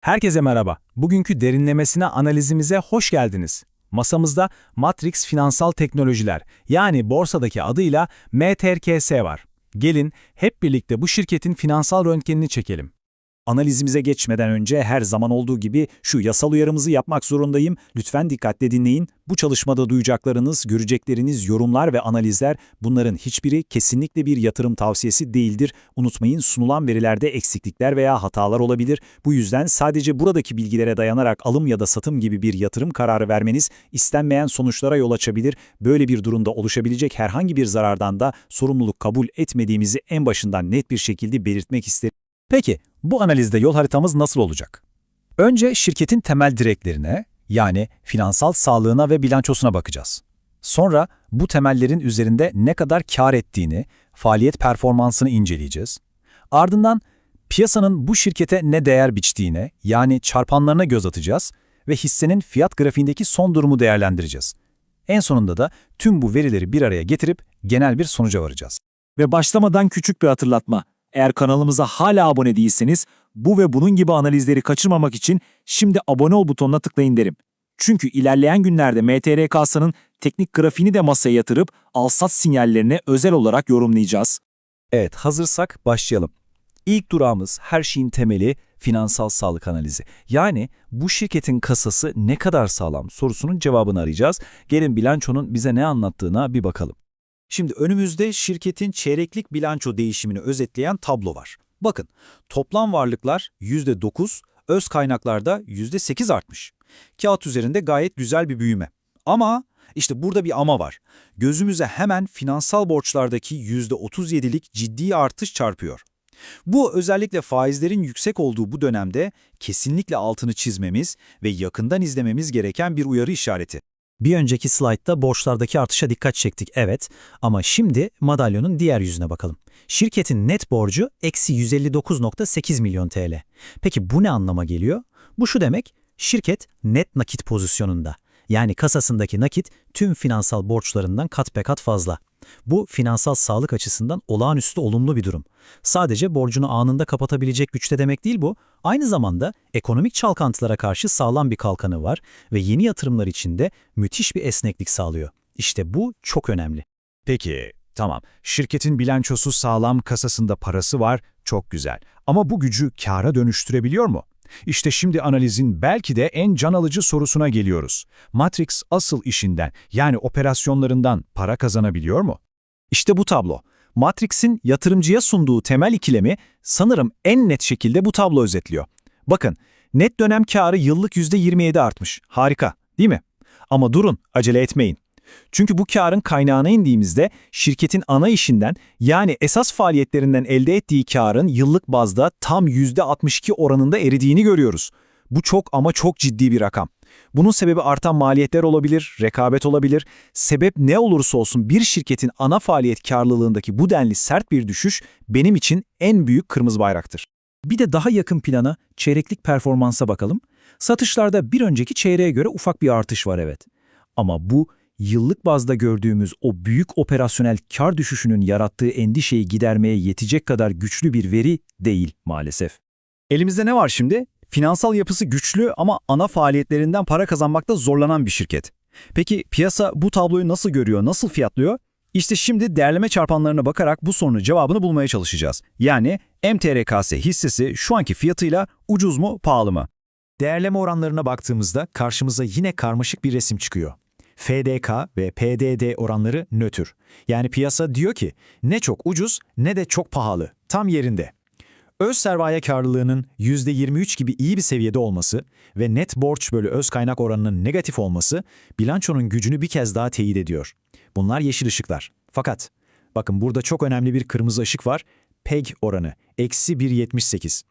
Herkese merhaba. Bugünkü derinlemesine analizimize hoş geldiniz. Masamızda Matrix Finansal Teknolojiler yani borsadaki adıyla MTRKS var. Gelin hep birlikte bu şirketin finansal röntgenini çekelim. Analizimize geçmeden önce her zaman olduğu gibi şu yasal uyarımızı yapmak zorundayım. Lütfen dikkatle dinleyin. Bu çalışmada duyacaklarınız, görecekleriniz, yorumlar ve analizler bunların hiçbiri kesinlikle bir yatırım tavsiyesi değildir. Unutmayın sunulan verilerde eksiklikler veya hatalar olabilir. Bu yüzden sadece buradaki bilgilere dayanarak alım ya da satım gibi bir yatırım kararı vermeniz istenmeyen sonuçlara yol açabilir. Böyle bir durumda oluşabilecek herhangi bir zarardan da sorumluluk kabul etmediğimizi en başından net bir şekilde belirtmek isterim. Peki bu analizde yol haritamız nasıl olacak? Önce şirketin temel direklerine yani finansal sağlığına ve bilançosuna bakacağız. Sonra bu temellerin üzerinde ne kadar kar ettiğini, faaliyet performansını inceleyeceğiz. Ardından piyasanın bu şirkete ne değer biçtiğine yani çarpanlarına göz atacağız ve hissenin fiyat grafiğindeki son durumu değerlendireceğiz. En sonunda da tüm bu verileri bir araya getirip genel bir sonuca varacağız. Ve başlamadan küçük bir hatırlatma. Eğer kanalımıza hala abone değilseniz bu ve bunun gibi analizleri kaçırmamak için şimdi abone ol butonuna tıklayın derim. Çünkü ilerleyen günlerde MTRK'sının teknik grafiğini de masaya yatırıp alsat sinyallerini özel olarak yorumlayacağız. Evet, hazırsak başlayalım. İlk durağımız her şeyin temeli finansal sağlık analizi. Yani bu şirketin kasası ne kadar sağlam sorusunun cevabını arayacağız. Gelin bilançonun bize ne anlattığına bir bakalım. Şimdi önümüzde şirketin çeyreklik bilanço değişimini özetleyen tablo var. Bakın, toplam varlıklar %9, öz kaynaklarda %8 artmış. Kağıt üzerinde gayet güzel bir büyüme. Ama işte burada bir ama var. Gözümüze hemen finansal borçlardaki %37'lik ciddi artış çarpıyor. Bu özellikle faizlerin yüksek olduğu bu dönemde kesinlikle altını çizmemiz ve yakından izlememiz gereken bir uyarı işareti. Bir önceki slaytta borçlardaki artışa dikkat çektik evet ama şimdi madalyonun diğer yüzüne bakalım. Şirketin net borcu eksi 159.8 milyon TL. Peki bu ne anlama geliyor? Bu şu demek, şirket net nakit pozisyonunda. Yani kasasındaki nakit tüm finansal borçlarından kat be kat fazla. Bu finansal sağlık açısından olağanüstü olumlu bir durum. Sadece borcunu anında kapatabilecek güçte demek değil bu, aynı zamanda ekonomik çalkantılara karşı sağlam bir kalkanı var ve yeni yatırımlar için de müthiş bir esneklik sağlıyor. İşte bu çok önemli. Peki, tamam. Şirketin bilançosu sağlam, kasasında parası var, çok güzel. Ama bu gücü kâra dönüştürebiliyor mu? İşte şimdi analizin belki de en can alıcı sorusuna geliyoruz. Matrix asıl işinden, yani operasyonlarından para kazanabiliyor mu? İşte bu tablo. Matrix'in yatırımcıya sunduğu temel ikilemi sanırım en net şekilde bu tablo özetliyor. Bakın, net dönem karı yıllık %27 artmış. Harika, değil mi? Ama durun, acele etmeyin. Çünkü bu karın kaynağına indiğimizde şirketin ana işinden yani esas faaliyetlerinden elde ettiği karın yıllık bazda tam %62 oranında eridiğini görüyoruz. Bu çok ama çok ciddi bir rakam. Bunun sebebi artan maliyetler olabilir, rekabet olabilir. Sebep ne olursa olsun bir şirketin ana faaliyet karlılığındaki bu denli sert bir düşüş benim için en büyük kırmızı bayraktır. Bir de daha yakın plana çeyreklik performansa bakalım. Satışlarda bir önceki çeyreğe göre ufak bir artış var evet. Ama bu yıllık bazda gördüğümüz o büyük operasyonel kar düşüşünün yarattığı endişeyi gidermeye yetecek kadar güçlü bir veri değil maalesef. Elimizde ne var şimdi? Finansal yapısı güçlü ama ana faaliyetlerinden para kazanmakta zorlanan bir şirket. Peki piyasa bu tabloyu nasıl görüyor, nasıl fiyatlıyor? İşte şimdi değerleme çarpanlarına bakarak bu sorunun cevabını bulmaya çalışacağız. Yani MTRKS hissesi şu anki fiyatıyla ucuz mu, pahalı mı? Değerleme oranlarına baktığımızda karşımıza yine karmaşık bir resim çıkıyor. FDK ve PDD oranları nötr. Yani piyasa diyor ki ne çok ucuz ne de çok pahalı. Tam yerinde. Öz sermaye karlılığının %23 gibi iyi bir seviyede olması ve net borç bölü öz kaynak oranının negatif olması bilançonun gücünü bir kez daha teyit ediyor. Bunlar yeşil ışıklar. Fakat bakın burada çok önemli bir kırmızı ışık var. PEG oranı eksi 1.78.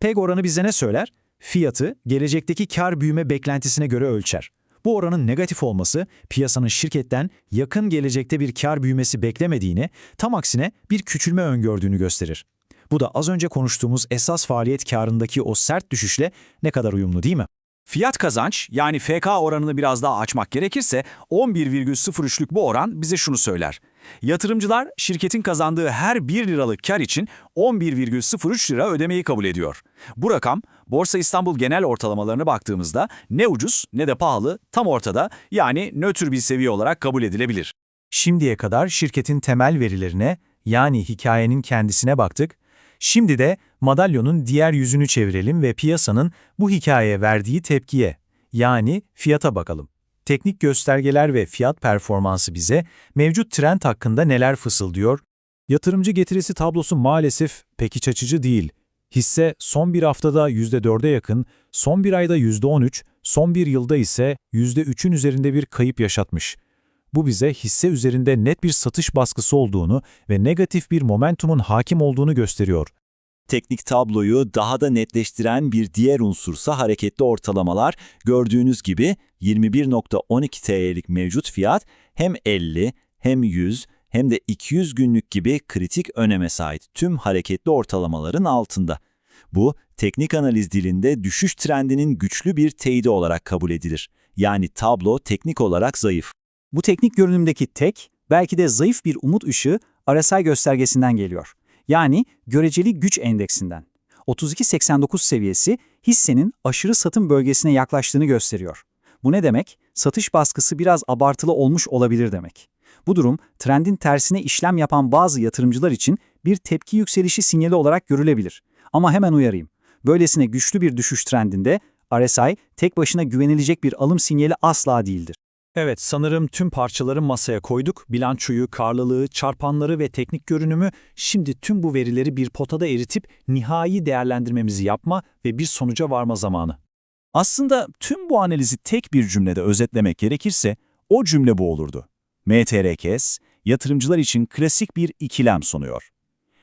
PEG oranı bize ne söyler? Fiyatı gelecekteki kar büyüme beklentisine göre ölçer. Bu oranın negatif olması piyasanın şirketten yakın gelecekte bir kar büyümesi beklemediğini, tam aksine bir küçülme öngördüğünü gösterir. Bu da az önce konuştuğumuz esas faaliyet karındaki o sert düşüşle ne kadar uyumlu değil mi? Fiyat kazanç yani FK oranını biraz daha açmak gerekirse 11,03'lük bu oran bize şunu söyler. Yatırımcılar şirketin kazandığı her 1 liralık kar için 11,03 lira ödemeyi kabul ediyor. Bu rakam Borsa İstanbul genel ortalamalarına baktığımızda ne ucuz ne de pahalı tam ortada yani nötr bir seviye olarak kabul edilebilir. Şimdiye kadar şirketin temel verilerine, yani hikayenin kendisine baktık. Şimdi de madalyonun diğer yüzünü çevirelim ve piyasanın bu hikayeye verdiği tepkiye, yani fiyata bakalım. Teknik göstergeler ve fiyat performansı bize mevcut trend hakkında neler fısıldıyor? Yatırımcı getirisi tablosu maalesef pek iç açıcı değil. Hisse son bir haftada %4'e yakın, son bir ayda %13, son bir yılda ise %3'ün üzerinde bir kayıp yaşatmış. Bu bize hisse üzerinde net bir satış baskısı olduğunu ve negatif bir momentumun hakim olduğunu gösteriyor. Teknik tabloyu daha da netleştiren bir diğer unsursa hareketli ortalamalar. Gördüğünüz gibi 21.12 TL'lik mevcut fiyat hem 50 hem 100 hem de 200 günlük gibi kritik öneme sahip tüm hareketli ortalamaların altında. Bu, teknik analiz dilinde düşüş trendinin güçlü bir teyidi olarak kabul edilir. Yani tablo teknik olarak zayıf. Bu teknik görünümdeki tek, belki de zayıf bir umut ışığı RSI göstergesinden geliyor. Yani göreceli güç endeksinden. 32.89 seviyesi hissenin aşırı satım bölgesine yaklaştığını gösteriyor. Bu ne demek? Satış baskısı biraz abartılı olmuş olabilir demek. Bu durum trendin tersine işlem yapan bazı yatırımcılar için bir tepki yükselişi sinyali olarak görülebilir. Ama hemen uyarayım. Böylesine güçlü bir düşüş trendinde RSI tek başına güvenilecek bir alım sinyali asla değildir. Evet, sanırım tüm parçaları masaya koyduk. Bilançoyu, karlılığı, çarpanları ve teknik görünümü şimdi tüm bu verileri bir potada eritip nihai değerlendirmemizi yapma ve bir sonuca varma zamanı. Aslında tüm bu analizi tek bir cümlede özetlemek gerekirse o cümle bu olurdu. MTRKS, yatırımcılar için klasik bir ikilem sunuyor.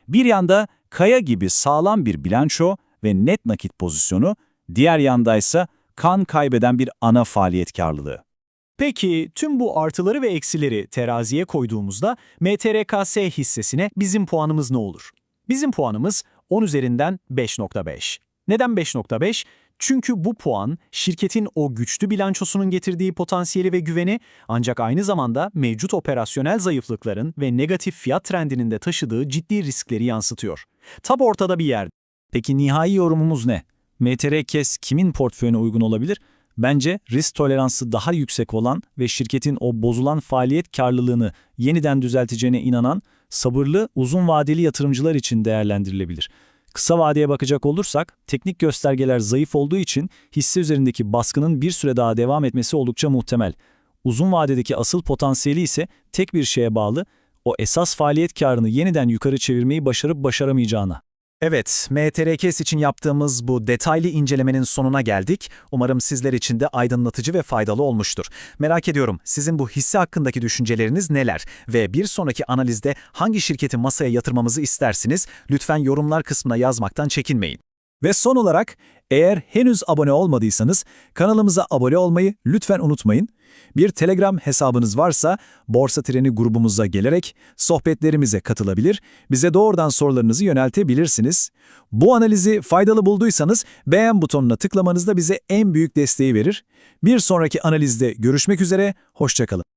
Bir yanda kaya gibi sağlam bir bilanço ve net nakit pozisyonu, diğer yandaysa kan kaybeden bir ana faaliyet karlılığı. Peki tüm bu artıları ve eksileri teraziye koyduğumuzda MTRKS hissesine bizim puanımız ne olur? Bizim puanımız 10 üzerinden 5.5. Neden 5.5? Çünkü bu puan şirketin o güçlü bilançosunun getirdiği potansiyeli ve güveni ancak aynı zamanda mevcut operasyonel zayıflıkların ve negatif fiyat trendinin de taşıdığı ciddi riskleri yansıtıyor. Tab ortada bir yer. Peki nihai yorumumuz ne? MTRKS kimin portföyüne uygun olabilir? Bence risk toleransı daha yüksek olan ve şirketin o bozulan faaliyet karlılığını yeniden düzelteceğine inanan, sabırlı, uzun vadeli yatırımcılar için değerlendirilebilir. Kısa vadeye bakacak olursak, teknik göstergeler zayıf olduğu için hisse üzerindeki baskının bir süre daha devam etmesi oldukça muhtemel. Uzun vadedeki asıl potansiyeli ise tek bir şeye bağlı, o esas faaliyet karını yeniden yukarı çevirmeyi başarıp başaramayacağına. Evet, MTRKS için yaptığımız bu detaylı incelemenin sonuna geldik. Umarım sizler için de aydınlatıcı ve faydalı olmuştur. Merak ediyorum, sizin bu hisse hakkındaki düşünceleriniz neler? Ve bir sonraki analizde hangi şirketi masaya yatırmamızı istersiniz? Lütfen yorumlar kısmına yazmaktan çekinmeyin. Ve son olarak, eğer henüz abone olmadıysanız kanalımıza abone olmayı lütfen unutmayın. Bir Telegram hesabınız varsa Borsa Treni grubumuza gelerek sohbetlerimize katılabilir, bize doğrudan sorularınızı yöneltebilirsiniz. Bu analizi faydalı bulduysanız beğen butonuna tıklamanız da bize en büyük desteği verir. Bir sonraki analizde görüşmek üzere, hoşçakalın.